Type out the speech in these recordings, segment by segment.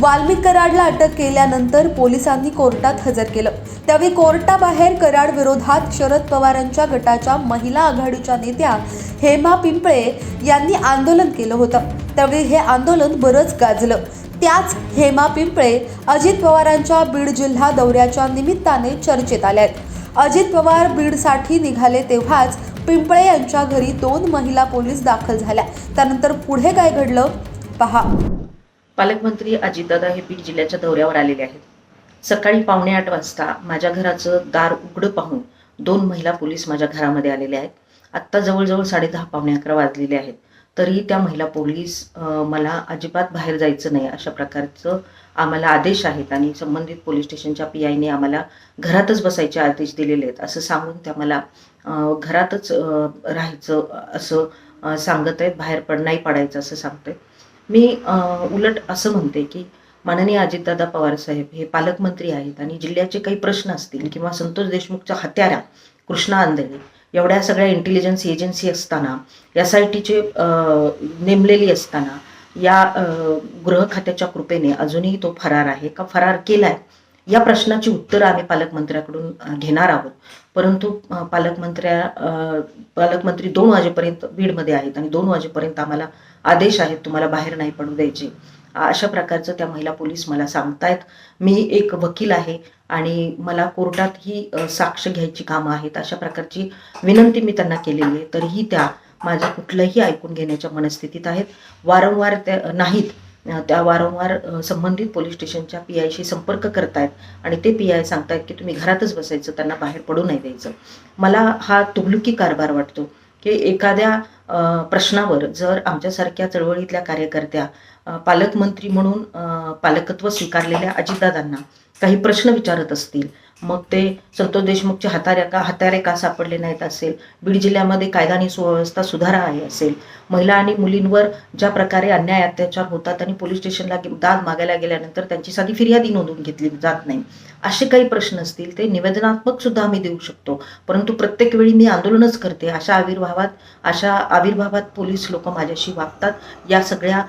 वाल्मिक कराडला अटक केल्यानंतर पोलिसांनी कोर्टात हजर केलं. त्यावेळी कोर्टाबाहेर कराड विरोधात शरद पवारांच्या गटाच्या महिला आघाडीच्या नेत्या हेमा पिंपळे यांनी आंदोलन केलं होतं. त्यावेळी हे आंदोलन बरंच गाजलं. त्याच हेमा पिंपळे अजित पवारांच्या बीड जिल्हा दौऱ्याच्या निमित्ताने चर्चेत आल्या आहेत. अजित पवार बीडसाठी निघाले तेव्हाच पिंपळे यांच्या घरी दोन महिला पोलीस दाखल झाल्या. त्यानंतर पुढे काय घडलं? पहा. पालकमंत्री अजितदादा हे बीड जिल्ह्याच्या दौऱ्यावर आलेले आहेत. सकाळी पावणे आठ वाजता माझ्या घराचं दार उघडं पाहून दोन महिला पोलीस माझ्या घरामध्ये आलेले आहेत. आत्ता जवळजवळ साडे दहा पावणे अकरा वाजलेले आहेत. तरी त्या महिला पोलीस मला अजिबात बाहेर जायचं नाही अशा प्रकारचं आम्हाला आदेश आहेत आणि संबंधित पोलीस स्टेशनच्या पी आयने आम्हाला घरातच बसायचे आदेश दिलेले आहेत असं सांगून त्या मला घरातच राहायचं असं सांगत आहेत बाहेर पड नाही पडायचं असं सांगते मी उलट असं म्हणते की माननीय अजितदादा पवार साहेब हे पालकमंत्री आहेत आणि जिल्ह्याचे काही प्रश्न असतील किंवा संतोष देशमुखच्या हत्यारा कृष्णा आंधळे एवढ्या सगळ्या इंटेलिजन्स एजन्सी असताना एस आय टीचे नेमलेली असताना या गृह खात्याच्या कृपेने अजूनही तो फरार आहे का? फरार केला आहे या प्रश्नाची उत्तरं आम्ही पालकमंत्र्याकडून घेणार आहोत. परंतु पालकमंत्र्या पालकमंत्री दोन वाजेपर्यंत बीडमध्ये आहेत आणि दोन वाजेपर्यंत आम्हाला आदेश आहेत तुम्हाला बाहेर नाही पडू द्यायचे. अशा प्रकारचं त्या महिला पोलीस मला सांगतायत. मी एक वकील आहे आणि मला कोर्टात ही साक्ष घ्यायची कामं आहेत. अशा प्रकारची विनंती मी त्यांना केलेली आहे. तरीही त्या माझं कुठलंही ऐकून घेण्याच्या मनस्थितीत आहेत. वारंवार त्या नाहीत. त्या वारंवार संबंधित पोलीस स्टेशनच्या पी आयशी संपर्क करतायत आणि ते पी आय सांगतायत की तुम्ही घरातच बसायचं त्यांना बाहेर पडू नाही द्यायचं. मला हा तुघलुकी कारभार वाटतो की एखाद्या प्रश्नावर जर आमच्यासारख्या चळवळीतल्या कार्यकर्त्या पालकमंत्री म्हणून पालकत्व स्वीकारलेल्या अजितदादांना काही प्रश्न विचारत असतील मग ते संतोष देशमुखचे हाताऱ्या का हातारे का सापडले नाहीत असेल? बीड जिल्ह्यामध्ये कायदा आणि सुव्यवस्था सुधारा आहे असेल? महिला आणि मुलींवर ज्या प्रकारे अन्याय अत्याचार होतात आणि पोलीस स्टेशनला दाद मागायला गेल्यानंतर त्यांची साधी फिर्यादी नोंदवून घेतली जात नाही असे काही प्रश्न असतील ते निवेदनात्मक सुद्धा आम्ही देऊ शकतो. परंतु प्रत्येक वेळी मी आंदोलनच करते अशा आविर्भावात अशा आविर्भावात पोलीस लोक माझ्याशी वागतात. या सगळ्या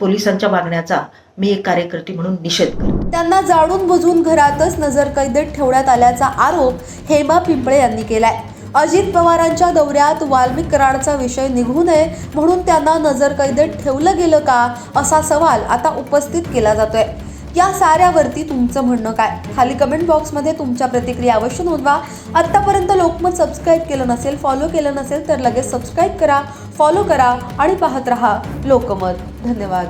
पोलिसांच्या मागण्याचा मी एक कार्यकर्ती म्हणून निषेध करते. त्यांना जाणून बुजून घरातच नजरकैदेत ठेवण्यात आल्याचा आरोप हेमा पिंपळे यांनी केलाय. अजित पवारांच्या दौऱ्यात वाल्मिक कराडचा विषय निघू नये म्हणून त्यांना नजरकैदेत ठेवलं गेलं का असा सवाल आता उपस्थित केला जातोय. या साऱ्यावरती तुमचं म्हणणं काय? खाली कमेंट बॉक्समध्ये तुमच्या प्रतिक्रिया अवश्य नोंदवा. आत्तापर्यंत लोकमत सबस्क्राईब केलं नसेल फॉलो केलं नसेल तर लगेच सबस्क्राईब करा फॉलो करा आणि पाहत रहा लोकमत. धन्यवाद.